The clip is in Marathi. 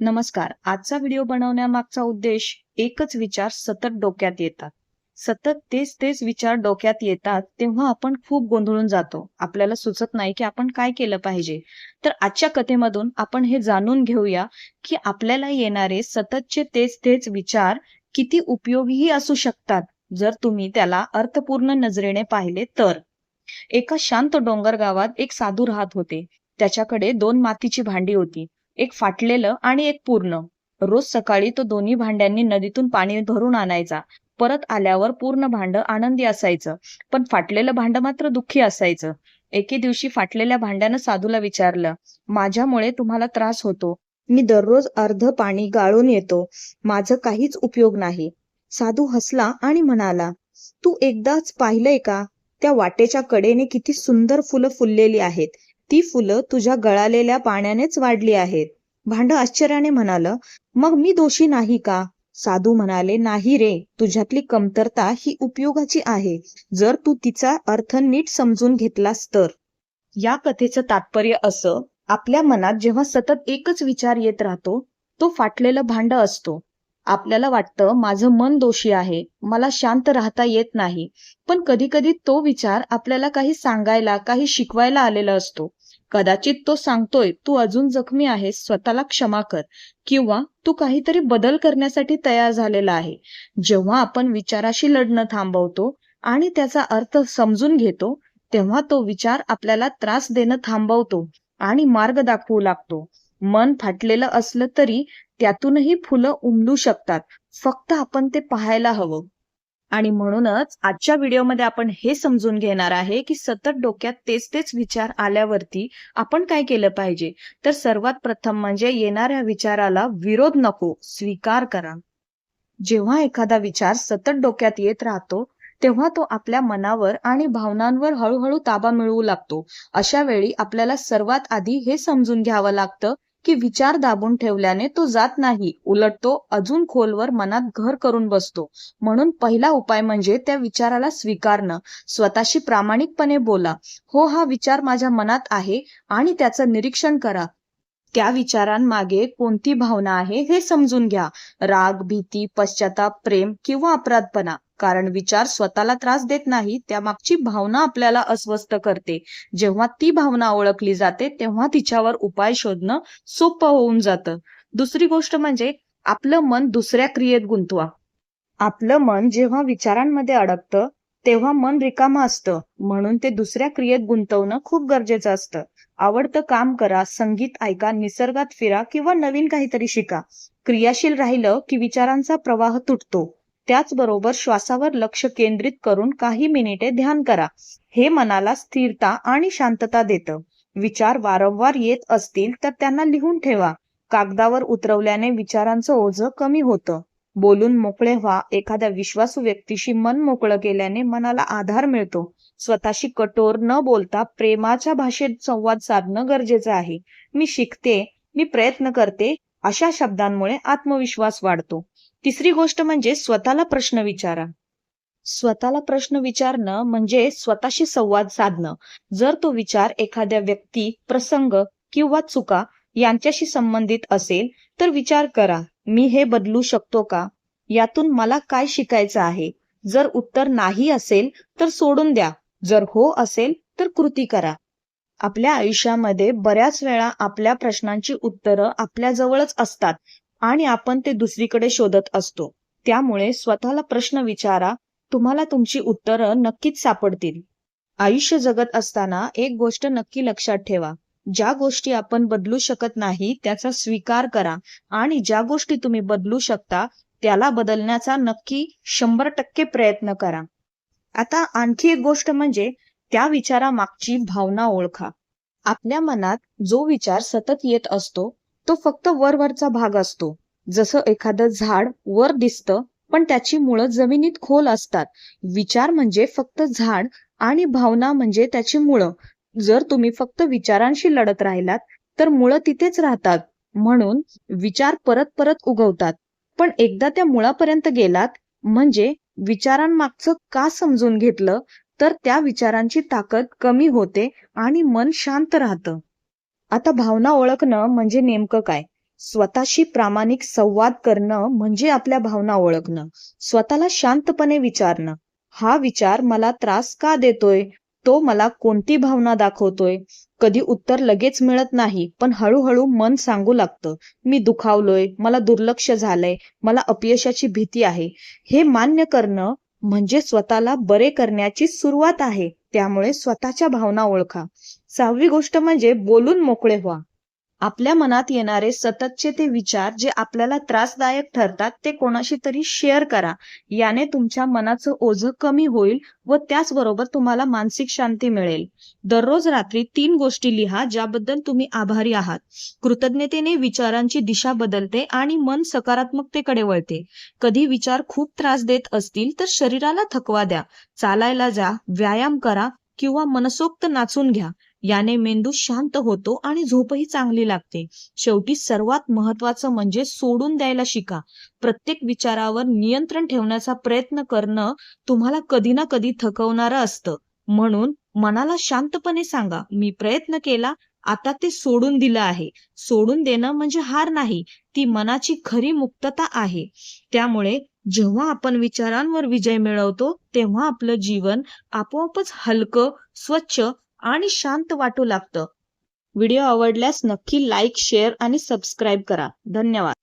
नमस्कार. आजचा व्हिडिओ बनवण्यामागचा उद्देश एकच विचार सतत डोक्यात येतात. सतत तेच तेच विचार डोक्यात येतात तेव्हा आपण खूप गोंधळून जातो. आपल्याला सुचत नाही की आपण काय केलं पाहिजे. तर आजच्या कथेमधून आपण हे जाणून घेऊया की आपल्याला येणारे सततचे तेच तेच विचार किती उपयोगीही असू शकतात जर तुम्ही त्याला अर्थपूर्ण नजरेने पाहिले तर. एका शांत डोंगर गावात एक साधू राहत होते. त्याच्याकडे दोन मातीची भांडी होती. एक फाटलेलं आणि एक पूर्ण. रोज सकाळी तो दोन्ही भांड्यांनी नदीतून पाणी भरून आणायचा. परत आल्यावर पूर्ण भांड आनंदी असायचं. पण फाटलेलं भांड मात्र दुःखी असायचं. एके दिवशी फाटलेल्या भांड्यानं साधूला विचारलं माझ्यामुळे तुम्हाला त्रास होतो. मी दररोज अर्ध पाणी गाळून येतो. माझं काहीच उपयोग नाही. साधू हसला आणि म्हणाला तू एकदाच पाहिलंय का? त्या वाटेच्या कडेने किती सुंदर फुलं फुललेली आहेत. ती फुलं तुझ्या गळालेल्या पाण्यानेच वाढली आहेत. भांड आश्चर्याने म्हणाल मग मी दोषी नाही का? साधू म्हणाले नाही रे तुझ्यातली कमतरता ही उपयोगाची आहे. जर तू तिचा अर्थ नीट समजून घेतलास तर. या कथेचं तात्पर्य असं आपल्या मनात जेव्हा सतत एकच विचार येत राहतो तो फाटलेलं भांड असतो. आपल्याला वाटतं माझं मन दोषी आहे मला शांत राहता येत नाही. पण कधी कधी तो विचार आपल्याला काही सांगायला काही शिकवायला आलेला असतो. कदाचित तो सांगतोय तू अजून जखमी आहेस स्वतःला क्षमा कर. किंवा तू काहीतरी बदल करण्यासाठी तयार झालेला आहे. जेव्हा आपण विचाराशी लढणं थांबवतो आणि त्याचा अर्थ समजून घेतो तेव्हा तो विचार आपल्याला त्रास देणं थांबवतो आणि मार्ग दाखवू लागतो. मन फाटलेलं असलं तरी त्यातूनही फुलं उमलू शकतात. फक्त आपण ते पाहायला हवं. आणि म्हणूनच आजच्या व्हिडिओमध्ये आपण हे समजून घेणार आहे की सतत डोक्यात तेच तेच विचार आल्यावरती आपण काय केलं पाहिजे? तर सर्वात प्रथम म्हणजे येणाऱ्या विचाराला विरोध नको स्वीकार करा. जेव्हा एखादा विचार सतत डोक्यात येत राहतो तेव्हा तो आपल्या मनावर आणि भावनांवर हळूहळू ताबा मिळवू लागतो. अशा वेळी आपल्याला सर्वात आधी हे समजून घ्यावं लागतं की विचार दाबून ठेवल्याने तो जात नाही उलट तो अजून खोलवर मनात घर करून बसतो. म्हणून पहिला उपाय म्हणजे त्या विचाराला स्वीकारणं. स्वतःशी प्रामाणिकपणे बोला. हो हा विचार माझ्या मनात आहे आणि त्याचं निरीक्षण करा. त्या विचारांमागे कोणती भावना आहे हे समजून घ्या. राग भीती पश्चाताप प्रेम किंवा अपराधपणा. कारण विचार स्वतःला त्रास देत नाही त्यामागची भावना आपल्याला अस्वस्थ करते. जेव्हा ती भावना ओळखली जाते तेव्हा तिच्यावर उपाय शोधणं सोपं होऊन जातं. दुसरी गोष्ट म्हणजे आपलं मन दुसऱ्या क्रियेत गुंतवा. आपलं मन जेव्हा विचारांमध्ये अडकतं तेव्हा मन रिकामं असतं. म्हणून ते दुसऱ्या क्रियेत गुंतवणं खूप गरजेचं असतं. आवडतं काम करा संगीत ऐका निसर्गात फिरा किंवा नवीन काहीतरी शिका. क्रियाशील राहिलं की विचारांचा प्रवाह तुटतो. त्याचबरोबर श्वासावर लक्ष केंद्रित करून काही मिनिटे ध्यान करा. हे मनाला स्थिरता आणि शांतता देतं. विचार वारंवार येत असतील तर त्यांना लिहून ठेवा. कागदावर उतरवल्याने विचारांचं ओझं कमी होतं. बोलून मोकळे व्हा. एखाद्या विश्वासू व्यक्तीशी मन मोकळं केल्याने मनाला आधार मिळतो. स्वतःशी कठोर न बोलता प्रेमाच्या भाषेत संवाद साधणं गरजेचं आहे. मी शिकते मी प्रयत्न करते अशा शब्दांमुळे आत्मविश्वास वाढतो. तिसरी गोष्ट म्हणजे स्वतःला प्रश्न विचारा. स्वतःला प्रश्न विचारणं म्हणजे स्वतःशी संवाद साधणं. जर तो विचार एखाद्या व्यक्ती प्रसंग किंवा चुका यांच्याशी संबंधित असेल तर विचार करा मी हे बदलू शकतो का? यातून मला काय शिकायचं आहे? जर उत्तर नाही असेल तर सोडून द्या. जर हो असेल तर कृती करा. आपल्या आयुष्यामध्ये बऱ्याच वेळा आपल्या प्रश्नांची उत्तरं आपल्या जवळच असतात आणि आपण ते दुसरीकडे शोधत असतो. त्यामुळे स्वतःला प्रश्न विचारा तुम्हाला तुमची उत्तरं नक्कीच सापडतील. आयुष्य जगत असताना एक गोष्ट नक्की लक्षात ठेवा. ज्या गोष्टी आपण बदलू शकत नाही त्याचा स्वीकार करा आणि ज्या गोष्टी तुम्ही बदलू शकता त्याला बदलण्याचा नक्की शंभर टक्के प्रयत्न करा. आता आणखी एक गोष्ट म्हणजे त्या विचारामागची भावना ओळखा. आपल्या मनात जो विचार सतत येत असतो तो फक्त वरवरचा भाग असतो. जसं एखादं झाड वर दिसतं पण त्याची मुळं जमिनीत खोल असतात. विचार म्हणजे फक्त झाड आणि भावना म्हणजे त्याची मुळं. जर तुम्ही फक्त विचारांशी लढत राहिलात तर मुळं तिथेच राहतात. म्हणून विचार परत परत उगवतात. पण एकदा त्या मुळापर्यंत गेलात म्हणजे विचारांमागचं का समजून घेतलं? तर त्या विचारांची ताकद कमी होते आणि मन शांत राहतं. आता भावना ओळखणं म्हणजे नेमकं काय? स्वतःशी प्रामाणिक संवाद करणं म्हणजे आपल्या भावना ओळखणं. स्वतःला शांतपणे विचारणं. हा विचार मला त्रास का देतोय? तो मला कोणती भावना दाखवतोय? कधी उत्तर लगेच मिळत नाही पण हळूहळू मन सांगू लागतं. मी दुखावलोय मला दुर्लक्ष झालंय मला अपयशाची भीती आहे. हे मान्य करणं म्हणजे स्वतःला बरे करण्याची सुरुवात आहे. त्यामुळे स्वतःच्या भावना ओळखा. सहावी गोष्ट म्हणजे बोलून मोकळे व्हा. आपल्या मनात येणारे सततचे ते विचार जे आपल्याला त्रासदायक ठरतात ते कोणाशी तरी शेअर करा. याने तुमच्या मनाचं ओझं कमी होईल व त्याचबरोबर तुम्हाला मानसिक शांती मिळेल. दररोज रात्री तीन गोष्टी लिहा ज्याबद्दल तुम्ही आभारी आहात. कृतज्ञतेने विचारांची दिशा बदलते आणि मन सकारात्मकतेकडे वळते. कधी विचार खूप त्रास देत असतील तर शरीराला थकवा द्या. चालायला जा व्यायाम करा किंवा मनसोक्त नाचून घ्या. याने मेंदू शांत होतो आणि झोपही चांगली लागते. शेवटी सर्वात महत्वाचं म्हणजे सोडून द्यायला शिका. प्रत्येक विचारावर नियंत्रण ठेवण्याचा प्रयत्न करणं तुम्हाला कधी ना कधी थकवणारं असतं. म्हणून मनाला शांतपणे सांगा मी प्रयत्न केला आता ते सोडून दिलं आहे. सोडून देणं म्हणजे हार नाही ती मनाची खरी मुक्तता आहे. त्यामुळे जेव्हा आपण विचारांवर विजय मिळवतो तेव्हा आपलं जीवन आपोआपच हलकं स्वच्छ आणि शांत वाटू लागतं. व्हिडिओ आवडल्यास नक्की लाईक शेअर आणि सबस्क्राईब करा. धन्यवाद.